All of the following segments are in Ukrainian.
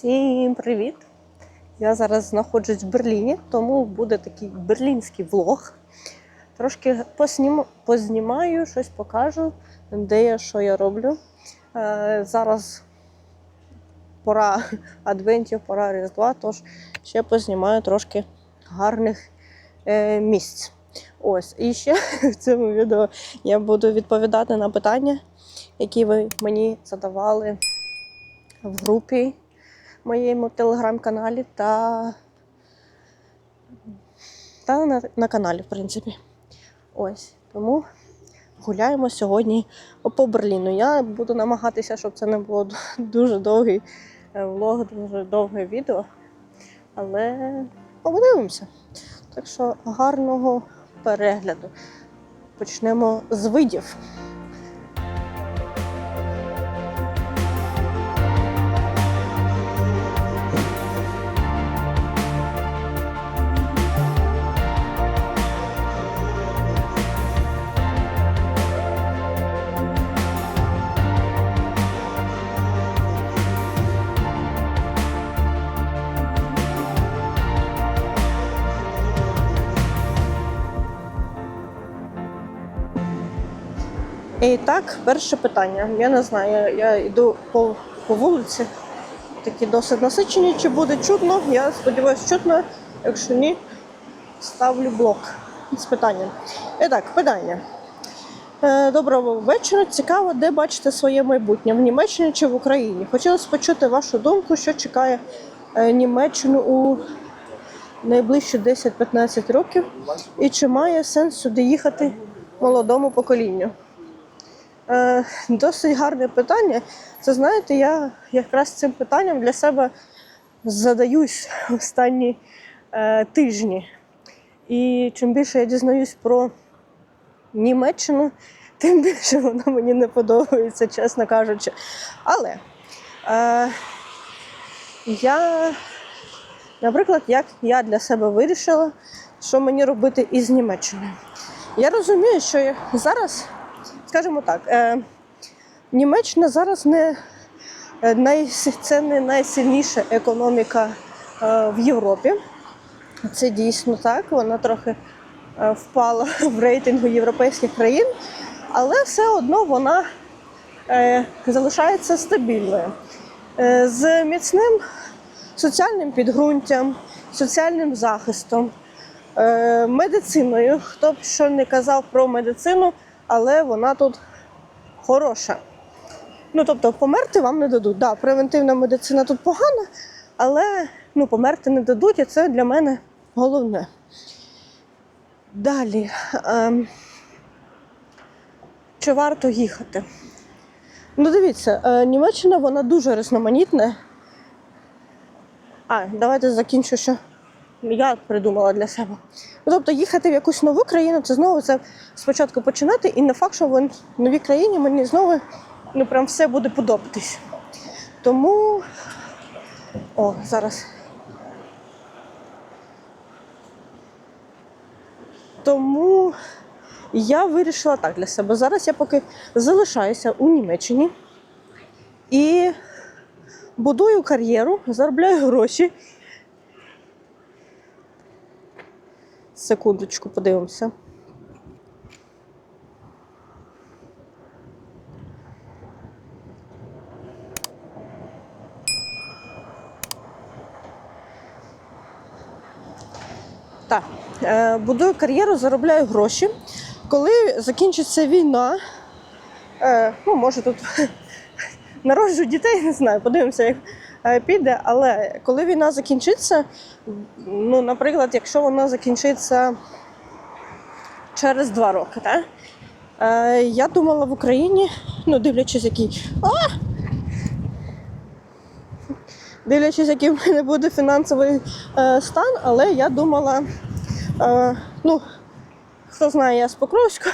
Всім привіт! Я зараз знаходжусь в Берліні, тому буде такий берлінський влог. Трошки поснім... познімаю, щось покажу, де я що я роблю. Е, зараз пора адвентів, пора Різдва, тож ще познімаю трошки гарних е, місць. Ось, і ще в цьому відео я буду відповідати на питання, які ви мені задавали в групі моєму телеграм-каналі та, та на, на каналі, в принципі. Ось. Тому гуляємо сьогодні по Берліну. Я буду намагатися, щоб це не було дуже довгий е, влог, дуже довге відео. Але подивимося. Так що гарного перегляду. Почнемо з видів. І так, перше питання. Я не знаю, я йду по, по вулиці, такі досить насичені. Чи буде чутно? Я сподіваюся, чутно. Якщо ні, ставлю блок з питанням. І так, питання. Е, Доброго вечора. Цікаво, де бачите своє майбутнє в Німеччині чи в Україні? Хотілося почути вашу думку, що чекає е, Німеччину у найближчі 10-15 років, і чи має сенс сюди їхати молодому поколінню? Е, досить гарне питання. Це знаєте, я якраз цим питанням для себе задаюсь останні е, тижні. І чим більше я дізнаюсь про Німеччину, тим більше вона мені не подобається, чесно кажучи. Але е, я, наприклад, як я для себе вирішила, що мені робити із Німеччиною. Я розумію, що зараз скажімо так, е, Німеччина зараз не е, най, це не найсильніша економіка е, в Європі. Це дійсно так. Вона трохи впала в рейтингу європейських країн, але все одно вона залишається стабільною. З міцним соціальним підґрунтям, соціальним захистом, медициною. Хто б що не казав про медицину, але вона тут хороша. Ну, тобто, померти вам не дадуть. Да, превентивна медицина тут погана, але ну, померти не дадуть, і це для мене головне. Далі. Ем, чи варто їхати? Ну, дивіться, е, Німеччина вона дуже різноманітна. А, давайте закінчу, що я придумала для себе. Ну, тобто їхати в якусь нову країну, це знову це спочатку починати, і не факт, що в новій країні мені знову ну, прям все буде подобатись. Тому. О, зараз. Тому я вирішила так для себе. Зараз я поки залишаюся у Німеччині і будую кар'єру, заробляю гроші. Секундочку, подивимося. Так, е, будую кар'єру, заробляю гроші. Коли закінчиться війна, е, ну, може тут народжу дітей, не знаю, подивимося, як піде. Але коли війна закінчиться, ну, наприклад, якщо вона закінчиться через два роки, так? Е, я думала в Україні, ну, дивлячись, який. Дивлячись, який в мене буде фінансовий е, стан, але я думала, е, ну, хто знає, я з Покровська,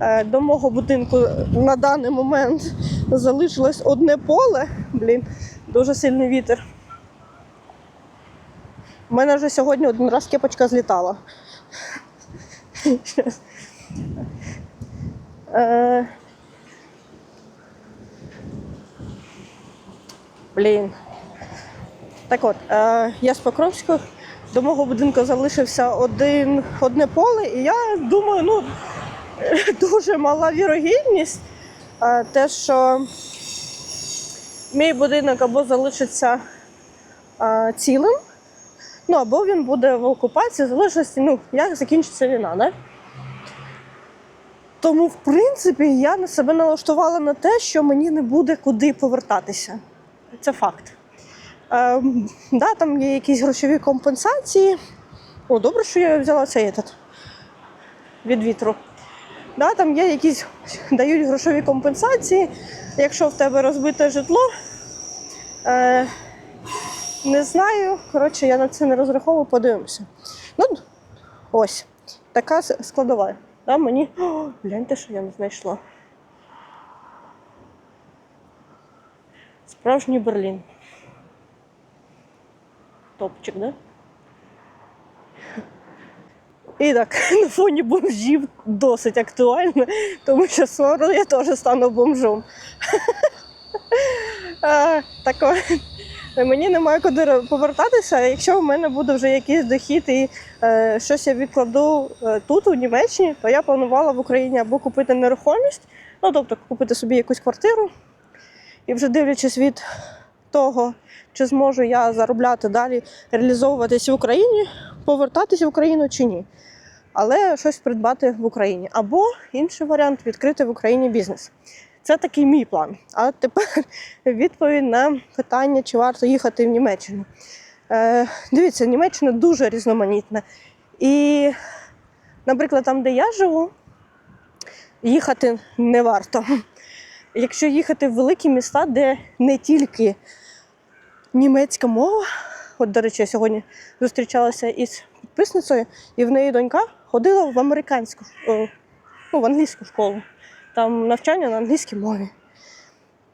е, до мого будинку на даний момент залишилось одне поле. Блін, дуже сильний вітер. У мене вже сьогодні один раз кепочка злітала. Е, Блін. Так от, е, я з Покровського, до мого будинку залишився один, одне поле, і я думаю, ну дуже мала вірогідність, е, те, що мій будинок або залишиться е, цілим, ну або він буде в окупації, залежності, ну, як закінчиться війна, да? Тому, в принципі, я на себе налаштувала на те, що мені не буде куди повертатися. Це факт. Ем, да, там є якісь грошові компенсації. О, добре, що я взяла цей этот, від вітру. Да, там є якісь дають грошові компенсації. Якщо в тебе розбите житло, е, не знаю. Коротше, я на це не розраховую, подивимося. Ну, ось, така складова. Да, мені. О, гляньте, що я не знайшла. Справжній Берлін. Топчик, да? І так, на фоні бомжів досить актуально, тому що скоро я теж стану бомжом. Так, мені немає куди повертатися. Якщо в мене буде вже якийсь дохід і е, щось я відкладу е, тут, у Німеччині, то я планувала в Україні або купити нерухомість, ну тобто купити собі якусь квартиру. І вже дивлячись від того, чи зможу я заробляти далі, реалізовуватись в Україні, повертатися в Україну чи ні. Але щось придбати в Україні. Або інший варіант відкрити в Україні бізнес. Це такий мій план. А тепер відповідь на питання, чи варто їхати в Німеччину. Е, дивіться, Німеччина дуже різноманітна. І, наприклад, там, де я живу, їхати не варто. Якщо їхати в великі міста, де не тільки німецька мова, от, до речі, я сьогодні зустрічалася із підписницею, і в неї донька ходила в американську, е, ну, в англійську школу. Там навчання на англійській мові.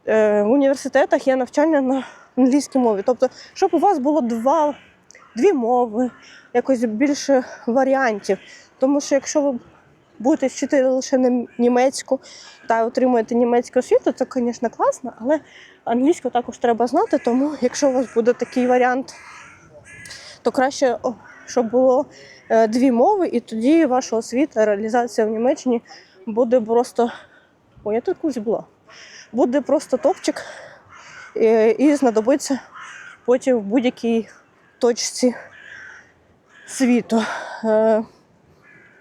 Е, в університетах є навчання на англійській мові. Тобто, щоб у вас було два, дві мови, якось більше варіантів. Тому що якщо ви будете вчити лише німецьку та отримуєте німецьку освіту, це, звісно, класно, але англійську також треба знати, тому якщо у вас буде такий варіант, то краще, щоб було е, дві мови, і тоді ваша освіта, реалізація в Німеччині буде просто. Ой, я тут колись була. Буде просто топчик і, і знадобиться потім в будь-якій точці світу. Е,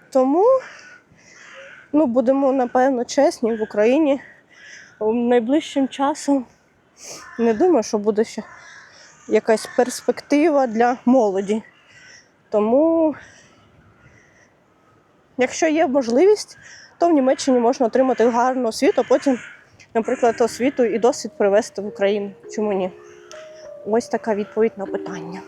тому ну, будемо, напевно, чесні в Україні. Найближчим часом не думаю, що буде ще якась перспектива для молоді. Тому, якщо є можливість, то в Німеччині можна отримати гарну освіту, а потім, наприклад, освіту і досвід привезти в Україну. Чому ні? Ось така відповідь на питання.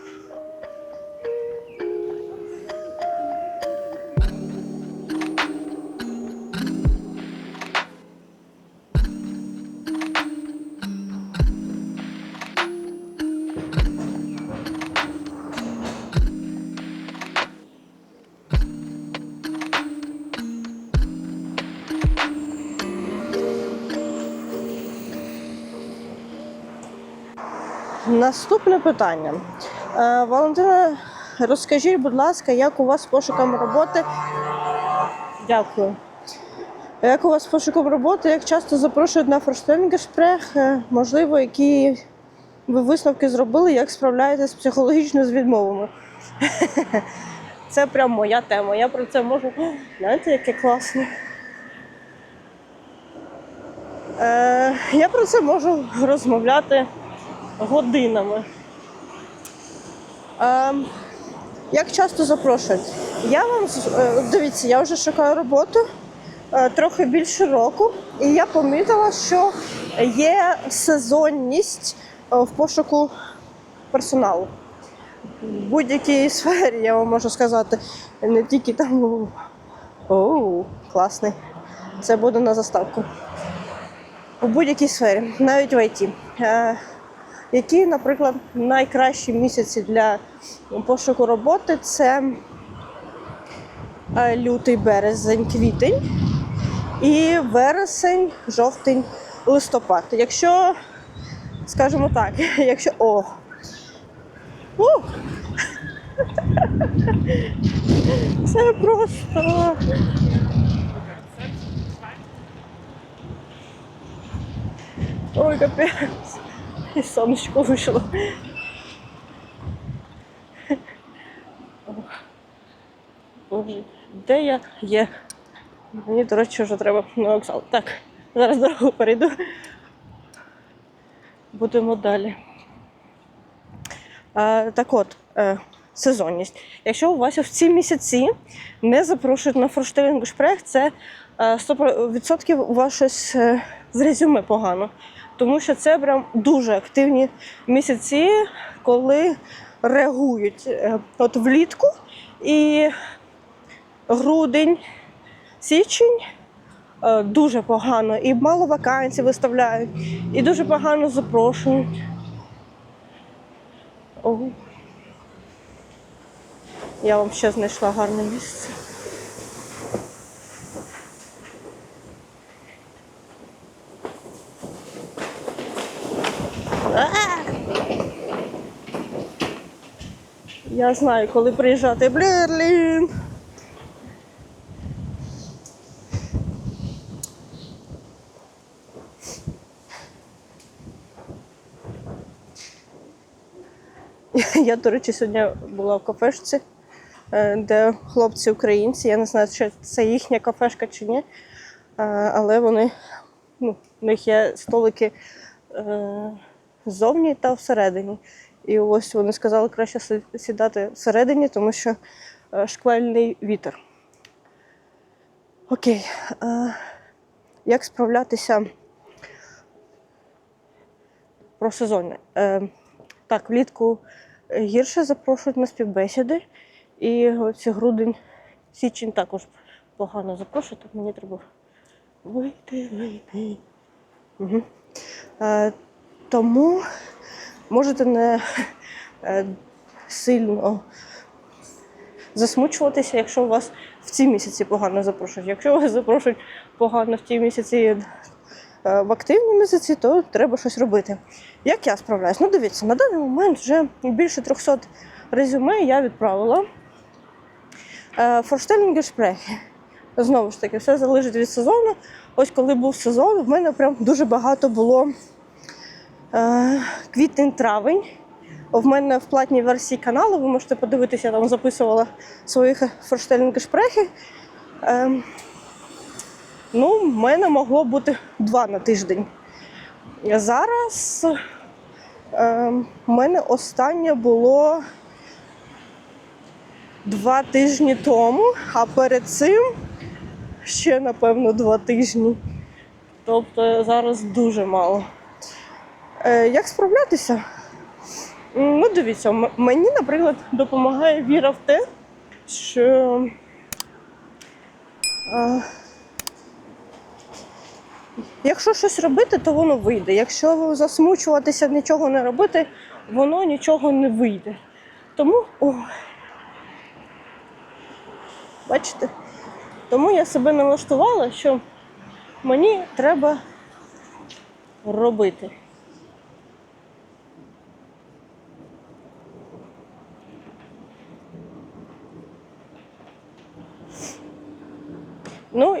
Наступне питання. Е, Валентина, розкажіть, будь ласка, як у вас з пошуком роботи? Дякую. Як у вас з пошуком роботи? Як часто запрошують на форштенгешпрех? Можливо, які ви висновки зробили, як справляєтесь психологічно з відмовами? Це прям моя тема. Я про це можу. Знаєте, яке класне. Е, я про це можу розмовляти годинами. Ем, як часто запрошують? Я вам е, дивіться, я вже шукаю роботу е, трохи більше року, і я помітила, що є сезонність е, в пошуку персоналу. В будь-якій сфері, я вам можу сказати, не тільки там. Оу, класний. Це буде на заставку. У будь-якій сфері, навіть в ІТ. Які, наприклад, найкращі місяці для пошуку роботи це е, лютий, березень, квітень і вересень, жовтень, листопад. Якщо, скажімо так, якщо о, У! Це просто. Ой, капець. І сонечко вийшло. Боже, де я є? Мені, до речі, вже треба на вокзал. Так, зараз дорогу перейду. Будемо далі. А, так от, е, сезонність. Якщо у вас в ці місяці не запрошують на форштелінг шпрех, це е, 100% у вас щось з резюме погано. Тому що це прям дуже активні місяці, коли реагують Е, от влітку і грудень, січень. е, Дуже погано, і мало вакансій виставляють, і дуже погано запрошують. О. Я вам ще знайшла гарне місце. Я знаю, коли приїжджати Берлін. Я, до речі, сьогодні була в кафешці, е, де хлопці українці. Я не знаю, чи це їхня кафешка чи ні. Е, Але вони, ну, в них є столики е, ззовні та всередині. І ось вони сказали, краще сідати всередині, тому що е, шквальний вітер. Окей. Е, Як справлятися про сезонне? Е, Так, влітку гірше запрошують на співбесіди. І оці грудень, січень також погано запрошують, мені треба вийти, вийти. Угу. Тому можете не е, сильно засмучуватися, якщо у вас в ці місяці погано запрошують. Якщо вас запрошують погано в ті місяці е, в активні місяці, то треба щось робити. Як я справляюсь? Ну, дивіться, на даний момент вже більше 300 резюме я відправила. Форштелінги шпрехи. Знову ж таки, все залежить від сезону. Ось коли був сезон, в мене прям дуже багато було е, квітень-травень. В мене в платній версії каналу, ви можете подивитися, я там записувала свої форштелінги шпрехи. Е, ну, в мене могло бути два на тиждень. Зараз е, в мене останнє було два тижні тому, а перед цим ще, напевно, два тижні. Тобто зараз дуже мало. Е, як справлятися? Ну, дивіться, мені, наприклад, допомагає віра в те, що е, якщо щось робити, то воно вийде. Якщо засмучуватися, нічого не робити, воно нічого не вийде. Тому, о, бачите, тому я себе налаштувала, що мені треба робити.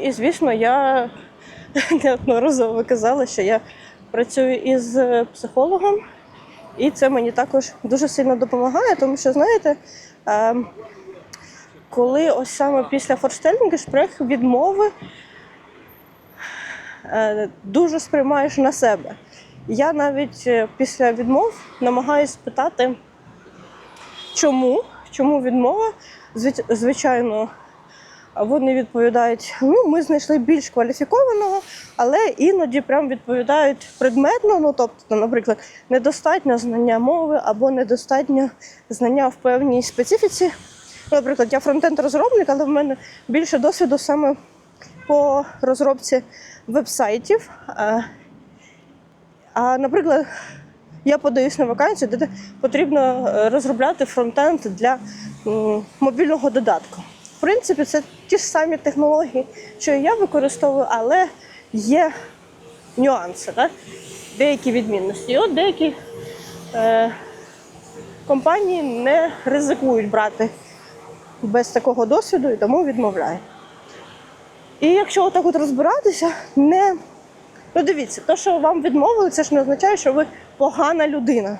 І звісно, я неодноразово казала, що я працюю із е, психологом, і це мені також дуже сильно допомагає, тому що, знаєте, е, коли ось саме після форштелінгу шпрех відмови е, дуже сприймаєш на себе. Я навіть е, після відмов намагаюся питати, чому, чому відмова. Звичайно, вони відповідають: ну, ми знайшли більш кваліфікованого, але іноді прям відповідають предметно. Ну, тобто, наприклад, недостатньо знання мови або недостатньо знання в певній специфіці. Наприклад, я фронтенд розробник, але в мене більше досвіду саме по розробці вебсайтів. А, а наприклад, я подаюсь на вакансію, де потрібно е, розробляти фронтенд для мобільного додатку. В принципі, це ті ж самі технології, що і я використовую, але є нюанси, так? деякі відмінності. І от деякі е, компанії не ризикують брати без такого досвіду і тому відмовляють. І якщо отак от розбиратися, не ну дивіться, то, що вам відмовили, це ж не означає, що ви погана людина.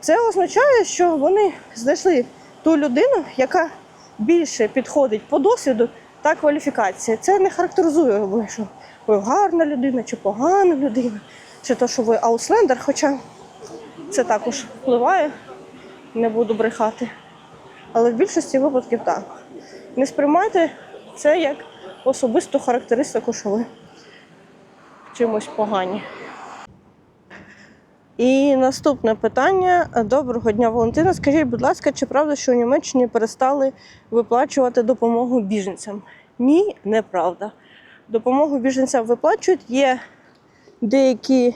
Це означає, що вони знайшли ту людину, яка більше підходить по досвіду та кваліфікації. Це не характеризує ви, що ви гарна людина чи погана людина, чи то, що ви ауслендер, хоча це також впливає, не буду брехати. Але в більшості випадків так. Не сприймайте це як особисту характеристику, що ви чимось погані. І наступне питання. Доброго дня, Валентина. Скажіть, будь ласка, чи правда, що у Німеччині перестали виплачувати допомогу біженцям? Ні, неправда. Допомогу біженцям виплачують. Є деякі,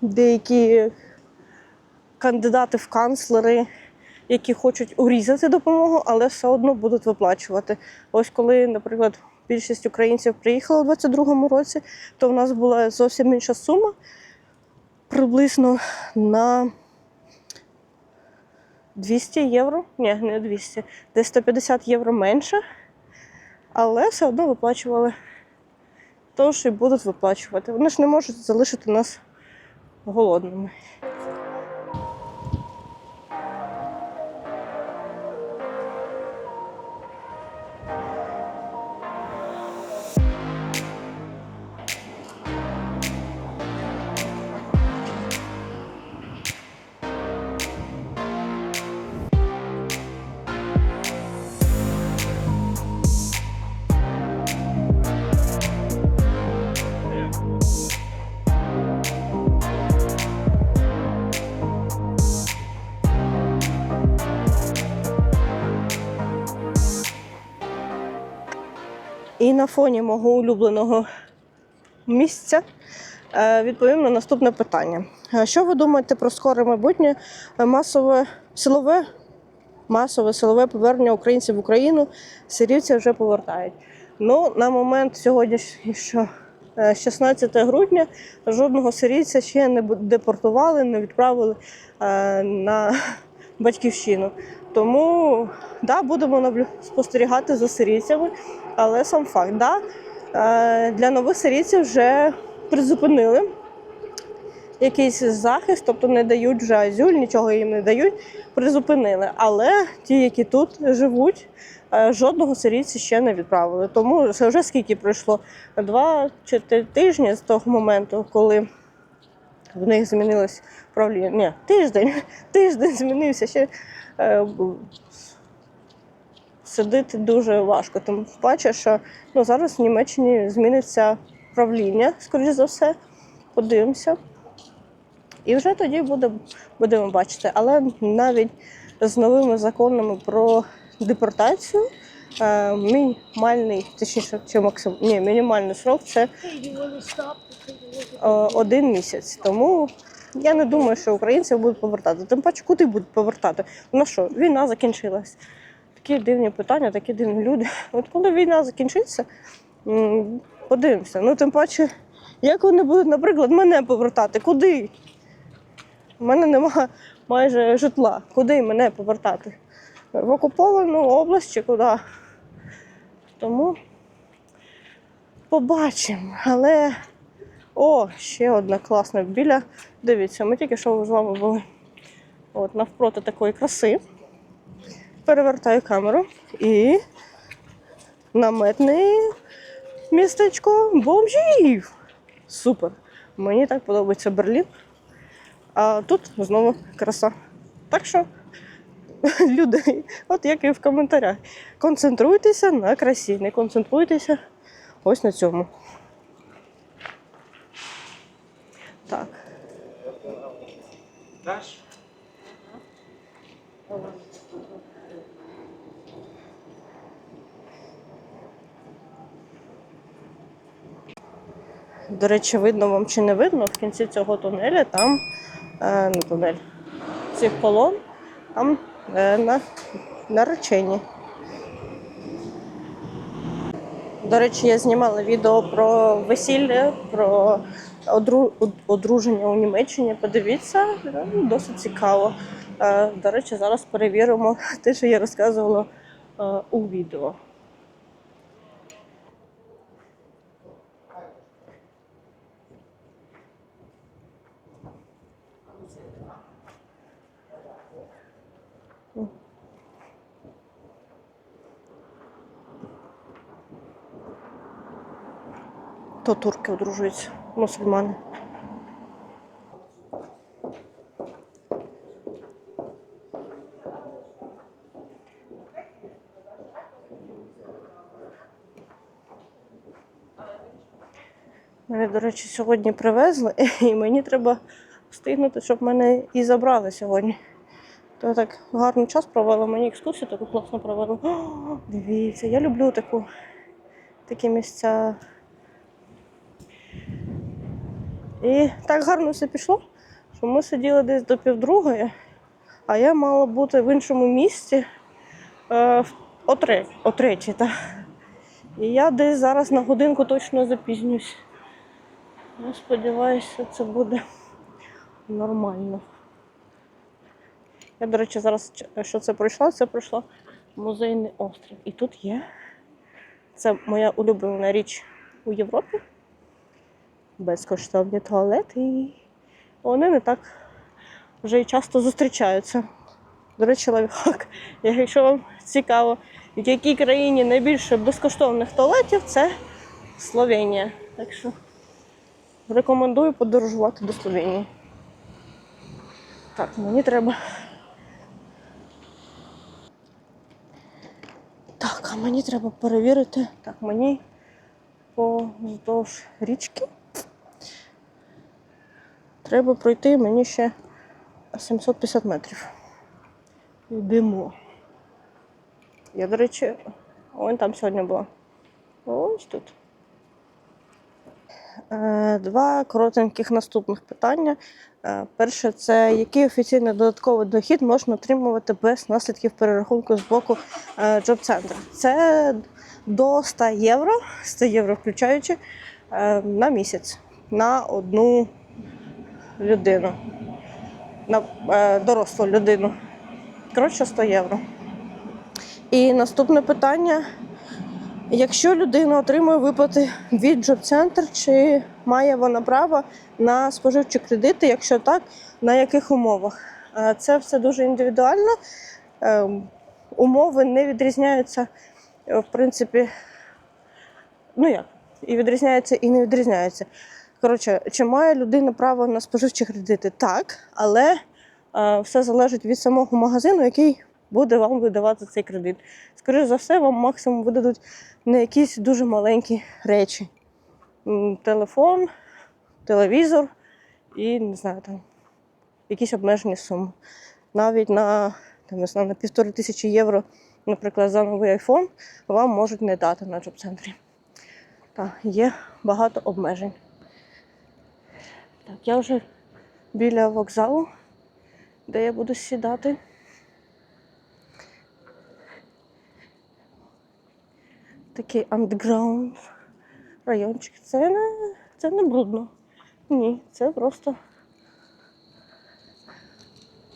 деякі кандидати в канцлери, які хочуть урізати допомогу, але все одно будуть виплачувати. Ось коли, наприклад, більшість українців приїхала у 22-му році, то в нас була зовсім інша сума, приблизно на 200 євро. Ні, не 200, десь 150 євро менше, але все одно виплачували. Тож і будуть виплачувати. Вони ж не можуть залишити нас голодними. І на фоні мого улюбленого місця е, відповім на наступне питання. Е, Що ви думаєте про скоре майбутнє е, масове силове, масове силове повернення українців в Україну? Сирійці вже повертають. Ну, на момент сьогодні, що е, 16 грудня, жодного сирійця ще не депортували, не відправили на батьківщину. Тому да, будемо спостерігати за сирійцями, але сам факт, да, е, для нових сирійців вже призупинили якийсь захист, тобто не дають вже азюль, нічого їм не дають, призупинили. Але ті, які тут живуть, е, жодного сирійця ще не відправили. Тому це вже скільки пройшло? Два чи три тижні з того моменту, коли в них змінилось правління. Ні, тиждень. Тиждень змінився ще. Сидити дуже важко. Тим паче, що ну, зараз в Німеччині зміниться правління, скоріш за все. Подивимося. І вже тоді буде, будемо бачити. Але навіть з новими законами про депортацію е, мінімальний, точніше, чи максим, ні, мінімальний срок це е, один місяць. Тому я не думаю, що українців будуть повертати. Тим паче, куди будуть повертати? Ну що, війна закінчилась. Такі дивні питання, такі дивні люди. От коли війна закінчиться, подивимося. Ну, тим паче, як вони будуть, наприклад, мене повертати? Куди? У мене немає майже житла. Куди мене повертати? В окуповану область чи куди? Тому побачимо. Але о, ще одна класна біля. Дивіться, ми тільки що з вами були от, навпроти такої краси. Перевертаю камеру і наметне містечко бомжів. Супер. Мені так подобається Берлін. А тут знову краса. Так що, люди, от як і в коментарях, концентруйтеся на красі, не концентруйтеся ось на цьому. Так. Даш? До речі, видно вам чи не видно, в кінці цього тунеля там е, не тунель, цих колон, там е, на, наречені. До речі, я знімала відео про весілля, про одру- одруження у Німеччині. Подивіться, ну, досить цікаво. Е, До речі, зараз перевіримо те, що я розказувала е, у відео. То турки одружуються, мусульмани. Мене, до речі, сьогодні привезли, і мені треба встигнути, щоб мене і забрали сьогодні. То я так гарний час провела, мені екскурсію таку класно провели. О, дивіться, я люблю таку, такі місця. І так гарно все пішло, що ми сиділи десь до півдругої, а я мала бути в іншому місці е, о, тре- о третій. Та. І я десь зараз на годинку точно запізнюсь. Ну, сподіваюся, це буде нормально. Я, до речі, зараз що це пройшла? Це пройшла музейний острів. І тут є. Це моя улюблена річ у Європі. Безкоштовні туалети. Вони не так вже і часто зустрічаються. До речі, лайфхак. Якщо вам цікаво, в якій країні найбільше безкоштовних туалетів, це Словенія. Так що рекомендую подорожувати до Словенії. Так, мені треба. Так, а мені треба перевірити. Так, мені поздовж річки. Треба пройти мені ще 750 метрів. Йдемо. Я, до речі, вон там сьогодні була. Ось тут. Е, Два коротеньких наступних питання. Е, Перше, це який офіційний додатковий дохід можна отримувати без наслідків перерахунку з боку Job Center? Це до 100 євро, 100 євро включаючи е, на місяць на одну людину, на е, дорослу людину. Коротше, 100 євро. І наступне питання. Якщо людина отримує виплати від Center, чи має вона право на споживчі кредити? Якщо так, на яких умовах? Е, Це все дуже індивідуально. Е, Умови не відрізняються, в принципі, ну як, і відрізняються, і не відрізняються. Коротше, чи має людина право на споживчі кредити? Так, але е, все залежить від самого магазину, який буде вам видавати цей кредит. Скоріше за все, вам максимум видадуть на якісь дуже маленькі речі. Телефон, телевізор і не знаю, там якісь обмежені суми. Навіть на, там, не знаю, на півтори тисячі євро, наприклад, за новий айфон вам можуть не дати на джоб-центрі. Так, є багато обмежень. Так, я вже біля вокзалу, де я буду сідати. Такий андеграунд райончик. Це не, це не брудно. Ні, це просто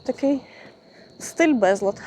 такий стиль безлад.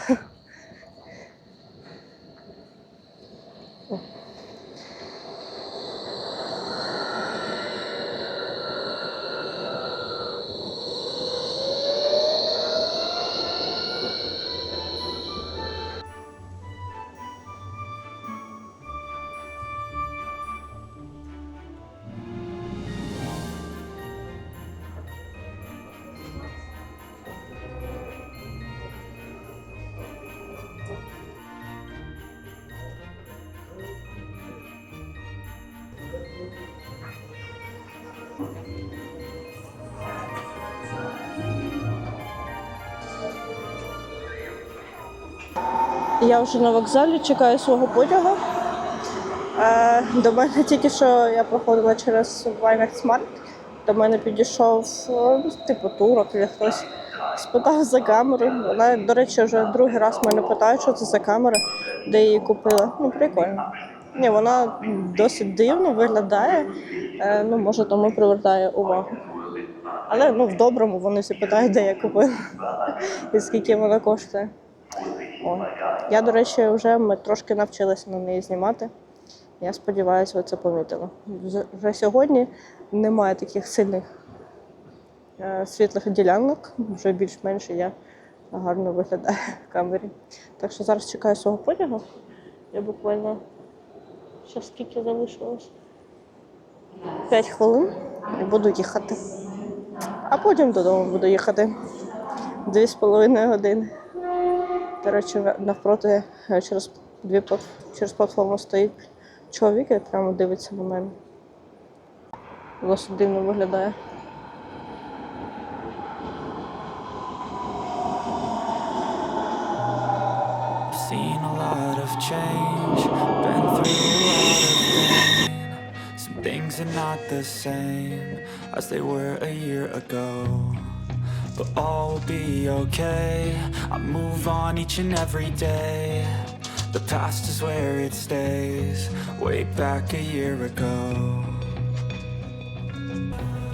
Я вже на вокзалі чекаю свого потягу. Е, до мене тільки що я проходила через Вайнаксмарт. До мене підійшов е, типу турок чи хтось спитав за камеру. Вона, до речі, вже другий раз мене питають, що це за камера, де її купила. Ну, прикольно. Ні, вона досить дивно виглядає. Е, ну, може, тому привертає увагу. Але ну, в доброму вони всі питають, де я купила і скільки вона коштує. О. Я, до речі, вже ми трошки навчилися на неї знімати. Я сподіваюся, ви це помітили. Вже- сьогодні немає таких сильних е, світлих ділянок, вже більш-менш я гарно виглядаю в камері. Так що зараз чекаю свого потягу. Я буквально ще скільки залишилось? 5 хвилин і буду їхати. А потім додому буду їхати. Дві з половиною години. До речі, навпроти е, через дві через платформу стоїть чоловік і прямо дивиться на мене. Досить дивно виглядає. Seen a lot of change, been through a lot of pain. Some things are not the same as they were a year ago. But all will be okay. I move on each and every day. The past is where it stays, way back a year ago.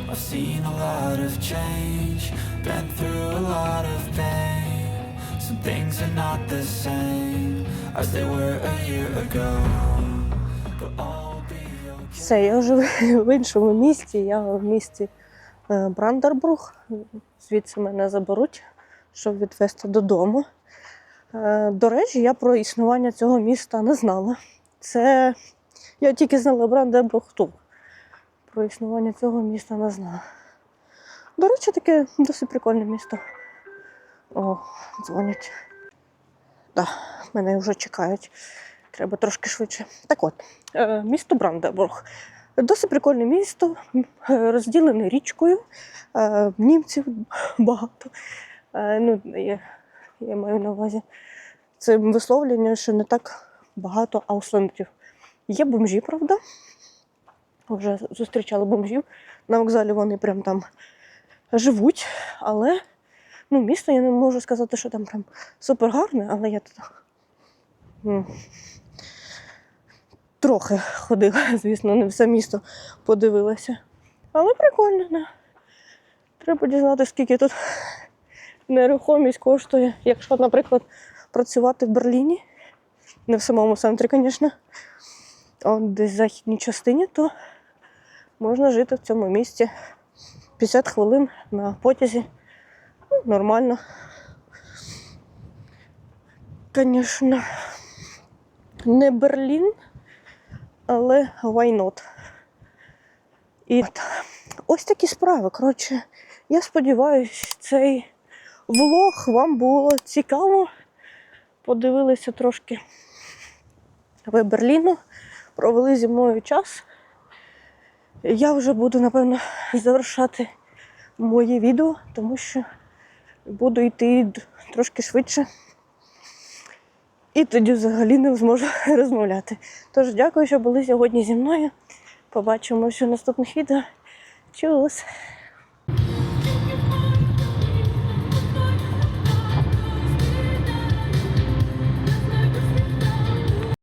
I've seen a lot of change, been through a lot of pain. Some things are not the same as they were a year ago. But all will be okay. Все, я вже в іншому місті. Я в місті е, Брандербрух. Звідси мене заберуть, щоб відвезти додому. Е, До речі, я про існування цього міста не знала. Це я тільки знала Брандербрух тут. Про існування цього міста не знала. До речі, таке досить прикольне місто. О, дзвонять. Так, мене вже чекають. Треба трошки швидше. Так от, е, місто Бранденбург. Досить прикольне місто, е, розділене річкою. Е, Німців багато. Е, Ну, я, я маю на увазі це висловлення, що не так багато ауслендерів. Є бомжі, правда? Вже зустрічали бомжів. На вокзалі вони прям там живуть, але ну, місто я не можу сказати, що там прям супер гарне, але я тут м, трохи ходила, звісно, не все місто подивилася. Але прикольно, не? Треба дізнатися, скільки тут нерухомість коштує. Якщо, наприклад, працювати в Берліні, не в самому центрі, звісно, а десь в західній частині, то можна жити в цьому місті 50 хвилин на потязі. Ну, нормально. Звісно, не Берлін, але why not? І от, ось такі справи. Коротше, я сподіваюся, цей влог вам було цікаво. Подивилися трошки ви Берліну, провели зі мною час. Я вже буду, напевно, завершати моє відео, тому що буду йти трошки швидше. І тоді взагалі не зможу розмовляти. Тож дякую, що були сьогодні зі мною. Побачимося в наступних відео. Чус!